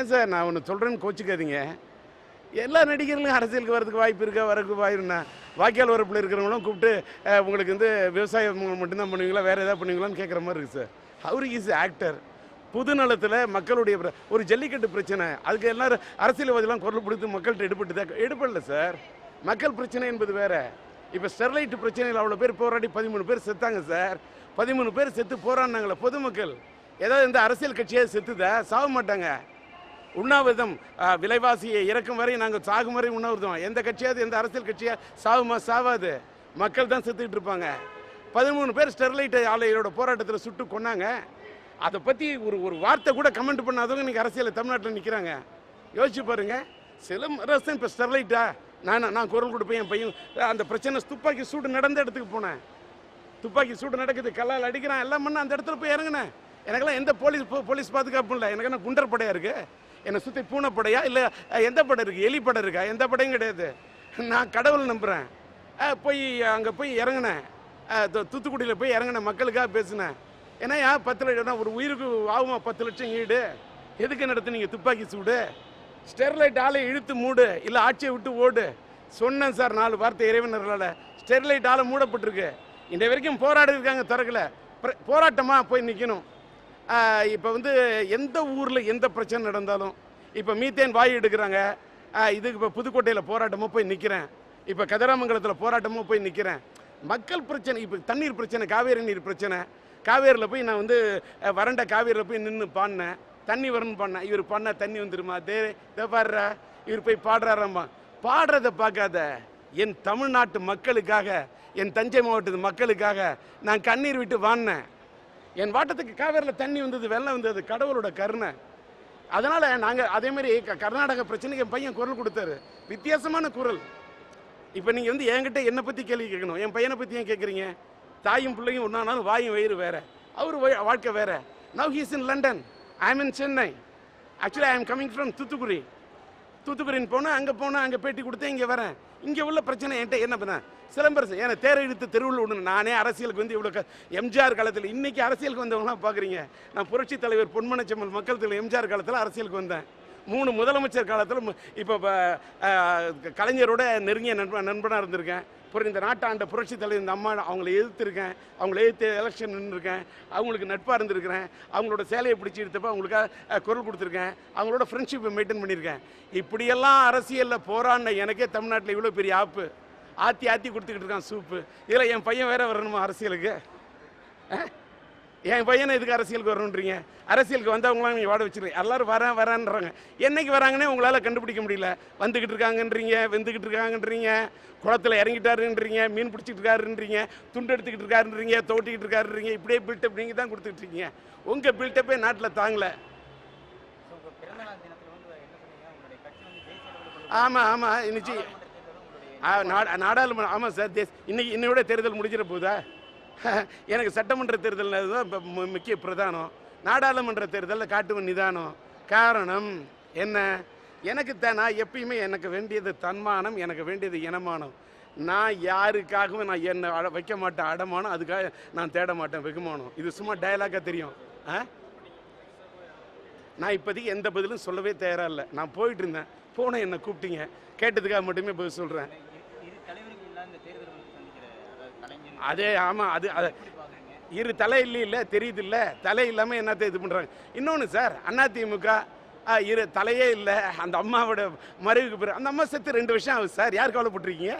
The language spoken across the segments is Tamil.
ஏன் சார்? நான் ஒன்று சொல்கிறேன்னு கோச்சிக்காதீங்க. எல்லா நடிகர்களும் அரசியலுக்கு வரதுக்கு வாய்ப்பு இருக்கா? வரதுக்கு வாய்ப்புண்ணா வாய்க்கால் வரப்பில் இருக்கிறவங்களும் கூப்பிட்டு உங்களுக்கு வந்து விவசாயம் மட்டும்தான் பண்ணுவீங்களா? வேறு எதாவது பண்ணுவீங்களான்னு கேட்குற மாதிரி இருக்குது சார். அவரு இஸ் ஆக்டர் பொது நலத்தில் மக்களுடைய பிர- ஒரு ஜல்லிக்கட்டு பிரச்சனை. அதுக்கு எல்லாரும் அரசியல்வாதிலாம் குரல் கொடுத்து மக்கள்கிட்ட எடுபட்டு தான் எடுப்படல சார். மக்கள் பிரச்சனை என்பது வேறு. இப்போ ஸ்டெர்லைட் பிரச்சனையில் அவ்வளோ பேர் போராடி பதிமூணு பேர் செத்தாங்க சார். பதிமூணு பேர் செத்து போராடினாங்களே பொதுமக்கள். ஏதாவது இந்த அரசியல் கட்சியாக செத்துதா? சாக மாட்டாங்க. உண்ணாவிரதம் விலைவாசியை இறக்கும் வரை நாங்கள் சாகும் வரை உண்ணாவிரதம். எந்த கட்சியாவது எந்த அரசியல் கட்சியாக சாகுமா சாவாது. மக்கள் தான் செத்துக்கிட்டு இருப்பாங்க. பதிமூணு பேர் ஸ்டெர்லைட் ஆலையோட போராட்டத்தில் சுட்டு கொன்னாங்க. அதை பற்றி ஒரு ஒரு வார்த்தை கூட கமெண்ட் பண்ணாதவங்க இன்றைக்கி அரசியலில் தமிழ்நாட்டில் நிற்கிறாங்க யோசிச்சு பாருங்க. சில அரசு இப்போ ஸ்டெர்லைட்டா நான் நான் குரல் கொடுப்பேன் என் பையன் அந்த பிரச்சனை துப்பாக்கி சூடு நடந்த இடத்துக்கு போனேன். துப்பாக்கி சூடு நடக்குது கல்லால் அடிக்கிறான் எல்லாம் பண்ண அந்த இடத்துல போய் இறங்கினேன். எனக்கெல்லாம் எந்த போலீஸ் போ- போலீஸ் பாதுகாப்பும் இல்லை. எனக்கு என்ன குண்டர் படையாக இருக்குது என்னை சுற்றி பூனை படையா இல்லை எந்த படம் இருக்குது எலி படம் இருக்கா? எந்த படையும் கிடையாது. நான் கடவுள் நம்புகிறேன் போய் அங்கே போய் இறங்கினேன். தூத்துக்குடியில் போய் இறங்கினேன். மக்களுக்காக பேசினேன். ஏன்னா ஏன் பத்து லட்சம் ஒரு உயிருக்கு ஆகுமா? பத்து லட்சம் ஈடு. எதுக்கு நீங்கள் துப்பாக்கி சூடு? ஸ்டெர்லைட் ஆலை இழுத்து மூடு. இல்லை ஆட்சியை விட்டு ஓடு. சொன்னேன் சார் நாலு வார்த்தை இறைவனர்களால். ஸ்டெர்லைட் ஆலை மூடப்பட்டிருக்கு. இந்த வரைக்கும் போராடி இருக்காங்க திறக்கல போராட்டமாக போய் நிற்கணும் இப்போ வந்து எந்த ஊரில் எந்த பிரச்சனை நடந்தாலும் இப்போ மீத்தேன் வாயு எடுக்கிறாங்க. இதுக்கு இப்போ புதுக்கோட்டையில் போராட்டமாக போய் நிற்கிறேன் இப்போ கதிராமங்கலத்தில் போராட்டமாக போய் நிற்கிறேன் மக்கள் பிரச்சனை இப்போ தண்ணீர் பிரச்சனை காவேரி நீர் பிரச்சனை. காவேரியில் போய் நான் வந்து வறண்ட காவேரியில் போய் நின்று பாடினேன். தண்ணி வரணும் பாடினேன். இவர் பண்ண தண்ணி வந்துருமா? தே இதை பாடுறா. இவர் போய் பாடுறாராம்மா பாடுறதை பார்க்காத. என் தமிழ்நாட்டு மக்களுக்காக என் தஞ்சை மாவட்டத்து மக்களுக்காக நான் கண்ணீர் விட்டு வாடினேன். என் வாட்டத்துக்கு காவேரியில் தண்ணி வந்தது வெள்ளம் வந்தது கடவுளோட கருணை. அதனால் நாங்கள் அதேமாரி க- கர்நாடக பிரச்சனைக்கு என் பையன் குரல் கொடுத்தாரு. வித்தியாசமான குரல். இப்போ நீங்கள் வந்து என்கிட்ட என்னை பற்றி கேள்வி கேட்கணும். என் பையனை பற்றி ஏன் கேட்குறீங்க? தாயும் பிள்ளையும் ஒன்றானாலும் வாயும் வயிறு வேறு. அவர் வாழ்க்கை வேறு. Now he's in London I am in Chennai actually I am coming from Thoothukudi தூத்துக்குடின்னு போனேன் அங்கே போனேன் அங்கே பேட்டி கொடுத்தேன் இங்கே வரேன். இங்கே உள்ள பிரச்சனை என்கிட்ட என்ன பண்ண? சிலம்பரசன் ஏன்னா தேரை இழுத்து தெருவில் விடணும் நானே அரசியலுக்கு வந்து இவ்வளோ க- எம்ஜிஆர் காலத்தில் இன்றைக்கி அரசியலுக்கு வந்தவங்களாம் பார்க்குறீங்க நான் புரட்சி தலைவர் பொன்மனச்செம்மல் மக்கள் தலைவர் எம்ஜிஆர் காலத்தில் அரசியலுக்கு வந்தேன். மூணு முதலமைச்சர் காலத்தில் இப்போ கலைஞரோட நெருங்கிய நண்ப நண்பனாக இருந்திருக்கேன். அப்புறம் இந்த நாட்டாண்ட புரட்சி தலைவர் இந்த அம்மா அவங்கள எதிர்த்திருக்கேன். அவங்கள எதிர்த்து எலெக்ஷன் நின்றுருக்கேன் அவங்களுக்கு நட்பாக இருந்திருக்கிறேன். அவங்களோட சேலையை பிடிச்சி எடுத்தப்ப அவங்களுக்காக குரல் கொடுத்துருக்கேன். அவங்களோட ஃப்ரெண்ட்ஷிப்பை மெயின்டைன் பண்ணியிருக்கேன். இப்படியெல்லாம் அரசியலில் போராடின எனக்கே தமிழ்நாட்டில் இவ்வளோ பெரிய ஆப்பு. ஆத்தி ஆத்தி கொடுத்துக்கிட்டு இருக்கான் சூப்பு. இதில் என் பையன் வேற வரணுமா அரசியலுக்கு? என் பையனை எதுக்கு அரசியலுக்கு வரணுன்றீங்க? அரசியலுக்கு வந்தவங்களாம் நீங்கள் வாட வச்சிருக்கீங்க எல்லாரும் வரேன் வரேன்றாங்க. என்னைக்கு வராங்கன்னே உங்களால் கண்டுபிடிக்க முடியல. வந்துக்கிட்டு இருக்காங்கன்றீங்க வெந்துக்கிட்டு இருக்காங்கன்றீங்க. குளத்துல இறங்கிட்டாருன்றீங்க மீன் பிடிச்சிட்டு இருக்காருன்றீங்க துண்டு எடுத்துக்கிட்டு இருக்காருன்றீங்க தோட்டிக்கிட்டு இருக்காருன்றீங்க இப்படியே பில்டப் நீங்கள் தான் கொடுத்துட்டு இருக்கீங்க. உங்கள் பில்டப்பே நாட்டில் தாங்கலை. ஆமாம் ஆமாம் இன்னைக்கு நாடாளுமன்ற தேர்தலும் உங்களுடைய ஆ, நாடா- நாடாளுமன்ற ஆமாம் சார் தேஸ் இன்னைக்கு இன்னையோட தேர்தல் முடிஞ்சிட போதா? எனக்கு சட்டமன்ற தேர்தல் தான் இப்போ முக்கிய பிரதானம். நாடாளுமன்ற தேர்தலில் காட்டுவன் நிதானம். காரணம் என்ன? எனக்கு தான் நான் எப்பயுமே எனக்கு வேண்டியது தன்மானம் எனக்கு வேண்டியது இனமானம். நான் யாருக்காகவும் நான் என்ன அட- வைக்க மாட்டேன். அடமானம் அதுக்காக நான் தேட மாட்டேன் வெகுமானம். இது சும்மா டயலாக்காக தெரியும். ஆ? நான் இப்போதைக்கு எந்த பதிலும் சொல்லவே தயாராக இல்லை. நான் போயிட்டு இருந்தேன். போனேன் என்னை கூப்பிட்டீங்க. கேட்டதுக்காக மட்டுமே பதில் சொல்கிறேன் இரு இரு தலைவர்கள் இல்லாத இந்த தேர்தல் வந்து சந்திக்கிற அதாவது கலைஞர் அதே ஆமாம் அது அது இரு தலை இல்லை இல்லை தெரியுது இல்லை தலை இல்லாமல் என்னத்தை இது பண்ணுறாங்க இன்னொன்று சார் அதிமுக ஆ, இரு தலையே இல்லை. அந்த அம்மாவோட மறைவுக்கு பிறகு அந்த அம்மா செத்து ரெண்டு வருஷம் ஆகுது சார். யார் கவலைப்பட்டிருக்கீங்க?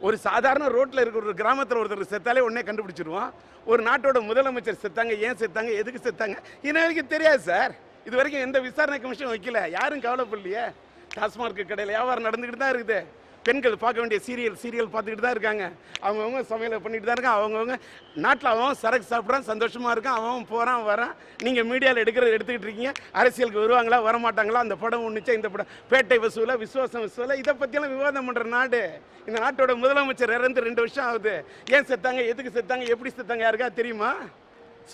ஒரு சாதாரண ரோட்டில் இருக்கிற ஒரு கிராமத்தில் ஒருத்தர் செத்தாலே உடனே கண்டுபிடிச்சிருவோம் ஒரு நாட்டோட முதலமைச்சர் செத்தாங்க ஏன் செத்தாங்க எதுக்கு செத்தாங்க? இன்ன வரைக்கும் தெரியாது சார். இது வரைக்கும் எந்த விசாரணை கமிஷன் வைக்கல. யாரும் கவலைப்படலையே. டாஸ்மார்க் கடையில் வியாபாரம் நடந்துக்கிட்டு தான் இருக்குது. பெண்கள் பார்க்க வேண்டிய சீரியல் சீரியல் பார்த்துக்கிட்டு தான் இருக்காங்க. அவங்கவுங்க சமையலை பண்ணிட்டு தான் இருக்காங்க. அவங்கவுங்க நாட்டில் அவன் சரக்கு சாப்பிட்றான் சந்தோஷமாக இருக்கான் அவன் போகிறான் வரான். நீங்கள் மீடியாவில் எடுக்கிறது எடுத்துக்கிட்டு இருக்கீங்க. அரசியலுக்கு வருவாங்களா வரமாட்டாங்களா? அந்த படம் ஒன்றுச்சா இந்த படம்? பேட்டை வசூல விசுவாசம் வசூல இதை பற்றியெல்லாம் விவாதம் பண்ணுற நாடு. இந்த நாட்டோட முதலமைச்சர் இறந்து ரெண்டு வருஷம் ஆகுது. ஏன் செத்தாங்க எதுக்கு செத்தாங்க எப்படி செத்தாங்க யாருக்கா தெரியுமா?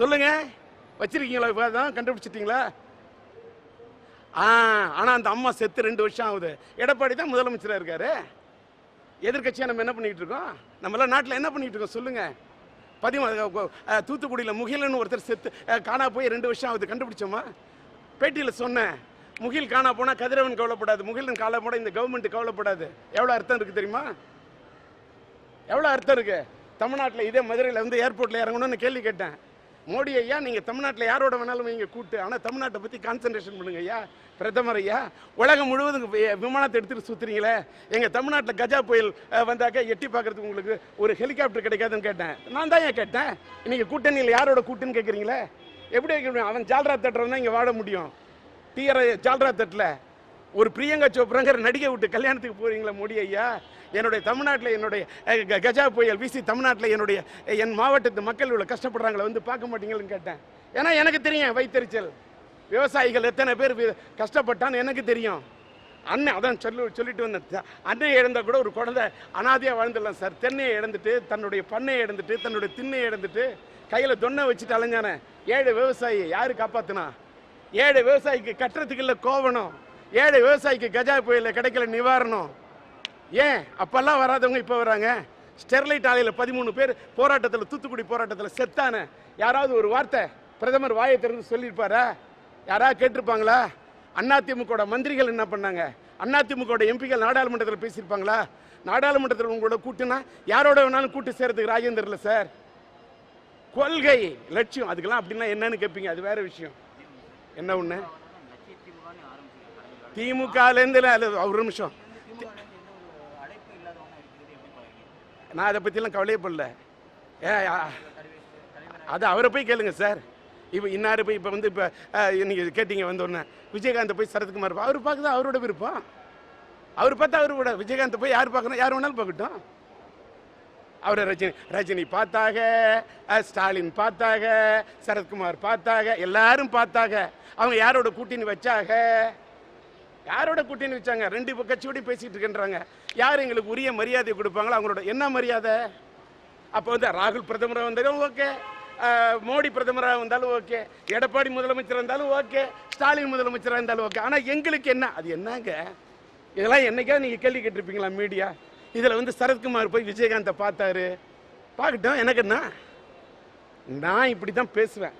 சொல்லுங்கள் வச்சிருக்கீங்களா விவாதம்? கண்டுபிடிச்சிட்டீங்களா? ஆனால் அந்த அம்மா செத்து ரெண்டு வருஷம் ஆகுது. எடப்பாடி தான் முதலமைச்சராக இருக்காரு. எதிர்க்கட்சியாக நம்ம என்ன பண்ணிகிட்டு இருக்கோம்? நம்மளாம் நாட்டில் என்ன பண்ணிகிட்டு இருக்கோம் சொல்லுங்கள் பதிமூ தூத்துக்குடியில் முகிலன்னு ஒருத்தர் செத்து காணா போய் ரெண்டு வருஷம் ஆகுது. கண்டுபிடிச்சோமா? பேட்டியில் சொன்னேன். முகில் காணா போனால் கதிரவன் கவலைப்படாது. முகிலன் காணா போனால் இந்த கவர்மெண்ட் கவலைப்படாது. எவ்வளோ அர்த்தம் இருக்குது தெரியுமா? எவ்வளோ அர்த்தம் இருக்குது தமிழ்நாட்டில் இதே மதுரையில் வந்து ஏர்போர்ட்டில் இறங்கணும்னு கேள்வி கேட்டேன். மோடி ஐயா நீங்கள் தமிழ்நாட்டில் யாரோட வேணாலும் நீங்கள் கூட்டு ஆனால் தமிழ்நாட்டை பற்றி கான்சன்ட்ரேஷன் பண்ணுங்க ஐயா பிரதமர் ஐயா. உலகம் முழுவதும் விமானத்தை எடுத்துகிட்டு சுற்றுறீங்களே எங்கள் தமிழ்நாட்டில் கஜா புயல் வந்தாக்க எட்டி பார்க்கறதுக்கு உங்களுக்கு ஒரு ஹெலிகாப்டர் கிடைக்காதுன்னு கேட்டேன். நான் தான் ஏன் கேட்டேன்? நீங்கள் கூட்டணியில் யாரோட கூட்டுன்னு கேட்குறீங்களே எப்படி வைக்க முடியும் அவன் ஜால்ரா தட்டுறவன் தான் இங்கே வாழ முடியும்? டிஆர் ஜால்ரா தட்டில். ஒரு பிரியங்கா சோப்ராங்கிற நடிகை விட்டு கல்யாணத்துக்கு போறீங்களா மோடி ஐயா? என்னுடைய தமிழ்நாட்டில் என்னுடைய க- கஜா புயல் வீசி தமிழ்நாட்டில் என்னுடைய என் மாவட்டத்து மக்கள் இவ்வளோ கஷ்டப்படுறாங்களே வந்து பார்க்க மாட்டீங்கன்னு கேட்டேன். ஏன்னா எனக்கு தெரியும் வைத்தறிச்சல். விவசாயிகள் எத்தனை பேர் கஷ்டப்பட்டான்னு எனக்கு தெரியும். அண்ணன் அதான் சொல்லி சொல்லிட்டு வந்தேன். அண்ணன் இழந்தா கூட ஒரு குழந்தை அனாதையாக வாழ்ந்துடலாம் சார். தென்னையை இழந்துட்டு தன்னுடைய பண்ணையை இழந்துட்டு தன்னுடைய திண்ணையை இழந்துட்டு கையில் தொன்னை வச்சுட்டு அலைஞ்சானே. ஏழை விவசாயி யார் காப்பாற்றினா ஏழை விவசாயிக்கு கட்டுறதுக்கு இல்லை கோவணம். ஏழை விவசாயிக்கு கஜா புயலில் கிடைக்கல நிவாரணம். ஏன்? அப்பெல்லாம் வராதவங்க இப்போ வராங்க. ஸ்டெர்லைட் ஆலையில் பதிமூணு பேர் போராட்டத்தில் தூத்துக்குடி போராட்டத்தில் செத்தான. யாராவது ஒரு வார்த்தை பிரதமர் வாயை திறந்து சொல்லியிருப்பாரா? யாராவது கேட்டிருப்பாங்களா? அதிமுக மந்திரிகள் என்ன பண்ணாங்க? அதிமுக எம்பிகள் நாடாளுமன்றத்தில் பேசியிருப்பாங்களா? நாடாளுமன்றத்தில் உங்களோட கூட்டுனா யாரோட வேணாலும் கூட்டு சேர்றதுக்கு ராஜேந்திரில் சார்? கொள்கை லட்சியம். அதுக்கெல்லாம் அப்படின்னா என்னன்னு கேட்பீங்க அது வேற விஷயம். என்ன ஒன்று திமுகலேருந்து ஒரு நிமிஷம். நான் அதை பற்றிலாம் கவலையப்படல. ஏ அது அவரை போய் கேளுங்க சார். இப்போ இன்னாரு போய் இப்போ வந்து இப்போ நீங்கள் கேட்டீங்க வந்தோடனே விஜயகாந்த் போய் சரத்குமார் அவர் பார்க்குறது அவரோட விருப்பம். அவர் பார்த்தா அவர் கூட விஜயகாந்த் போய் யார் பார்க்கணும் யார் வேணாலும் பார்க்கட்டும். அவரை ரஜினி ரஜினி பார்த்தாக ஸ்டாலின் பார்த்தாக சரத்குமார் பார்த்தாக எல்லாரும் பார்த்தாக. அவங்க யாரோட கூட்டணி வச்சாக? யாரோட கூட்டணி வச்சாங்க? ரெண்டு இப்ப கட்சியோடய பேசிகிட்டு இருக்கின்றாங்க. யார் எங்களுக்கு உரிய மரியாதை கொடுப்பாங்களோ அவங்களோட என்ன மரியாதை? அப்போ வந்து ராகுல் பிரதமராக வந்தாலும் ஓகே. மோடி பிரதமராக இருந்தாலும் ஓகே. எடப்பாடி முதலமைச்சராக இருந்தாலும் ஓகே. ஸ்டாலின் முதலமைச்சராக இருந்தாலும் ஓகே. ஆனால் எங்களுக்கு என்ன? அது என்னங்க? இதெல்லாம் என்னைக்கா நீங்கள் கேள்வி கேட்டிருப்பீங்களா மீடியா? இதில் வந்து சரத்குமார் போய் விஜயகாந்தை பார்த்தாரு. பார்க்கட்டும் எனக்கு என்ன? நான் இப்படி தான் பேசுவேன்.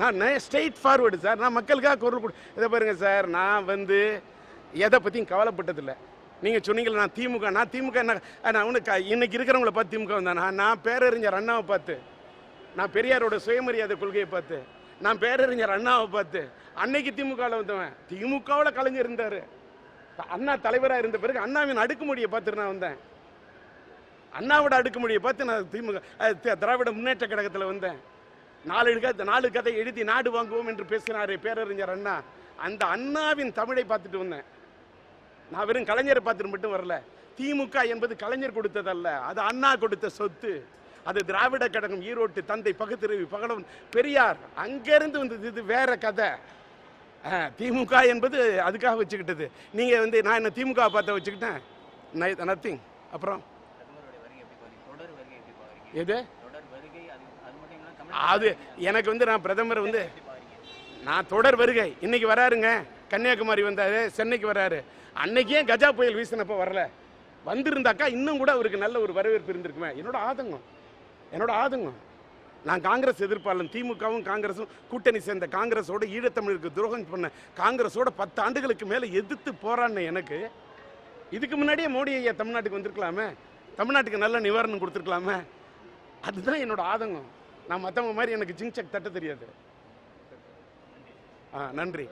நான் ஸ்ட்ரெயிட் ஃபார்வர்டு சார் நான் மக்களுக்காக குரல் கொடு இதை பாருங்கள் சார் நான் வந்து எதை பற்றியும் கவலைப்பட்டதில்லை. நீங்கள் சொன்னீங்களே நான் திமுக நான் திமுக என்ன நான் உனக்கு இன்னைக்கு இருக்கிறவங்கள பார்த்து திமுக வந்தேன்? நான் நான் பேரறிஞர் அண்ணாவை பார்த்து. நான் பெரியாரோட சுயமரியாதை கொள்கையை பார்த்து. நான் பேரறிஞர் அண்ணாவை பார்த்து. அன்னைக்கு திமுகவில் வந்தவன். திமுகவில் கலைஞர் இருந்தார். அண்ணா தலைவராக இருந்த பிறகு அண்ணாவின் அடுக்குமொழியை பார்த்துட்டு நான் வந்தேன். அண்ணாவோட அடுக்குமொழியை பார்த்து நான் திமுக திராவிட முன்னேற்ற கழகத்தில் வந்தேன். நாலு கதை நாலு கதை எழுதி நாடு வாங்குவோம் என்று பேசினாரே பேரறிஞர் அண்ணா. அந்த அண்ணாவின் தமிழை பார்த்துட்டு வந்தேன். நான் வெறும் கலைஞரை பார்த்துட்டு மட்டும் வரல. திமுக என்பது கலைஞர் கொடுத்ததல்ல. அது அண்ணா கொடுத்த சொத்து. அது திராவிட கழகம் ஈரோட்டு தந்தை பகுத்தறிவு பகலவன் பெரியார் அங்கிருந்து வந்தது. இது வேற கதை. திமுக என்பது அதுக்காக வச்சுக்கிட்டது. நீங்கள் வந்து நான் என்ன திமுக பார்த்த வச்சுக்கிட்டேன்? நத்திங் அப்புறம்? பிரதமருடைய வருகை எப்படி பாருங்க தொடர் வருகை எப்படி பாருங்க எது தொடர் வருகை அது அது எனக்கு வந்து நான் பிரதமர் வந்து நான் தொடர் வருகை. இன்னைக்கு வராருங்க. கன்னியாகுமரி வந்தாரு சென்னைக்கு வராரு. அன்னைக்கே கஜா புயல் வீசினப்போ வரல? வந்திருந்தாக்கா இன்னும் கூட அவருக்கு நல்ல ஒரு வரவேற்பு இருந்திருக்குமே. என்னோட ஆதங்கம். என்னோட ஆதங்கம். நான் காங்கிரஸ் எதிர்ப்பாளன் திமுகவும் காங்கிரஸும் கூட்டணி சேர்ந்த காங்கிரஸோட ஈழத்தமிழருக்கு துரோகம் பண்ண காங்கிரஸோட பத்து ஆண்டுகளுக்கு மேலே எதிர்த்து போராடின எனக்கு இதுக்கு முன்னாடியே மோடி ஐயா தமிழ்நாட்டுக்கு வந்திருக்கலாமே? தமிழ்நாட்டுக்கு நல்ல நிவாரணம் கொடுத்துருக்கலாமே? அதுதான் என்னோட ஆதங்கம். நான் மற்றவங்க மாதிரி எனக்கு ஜிங்சக் தட்ட தெரியாது. ஆ நன்றி.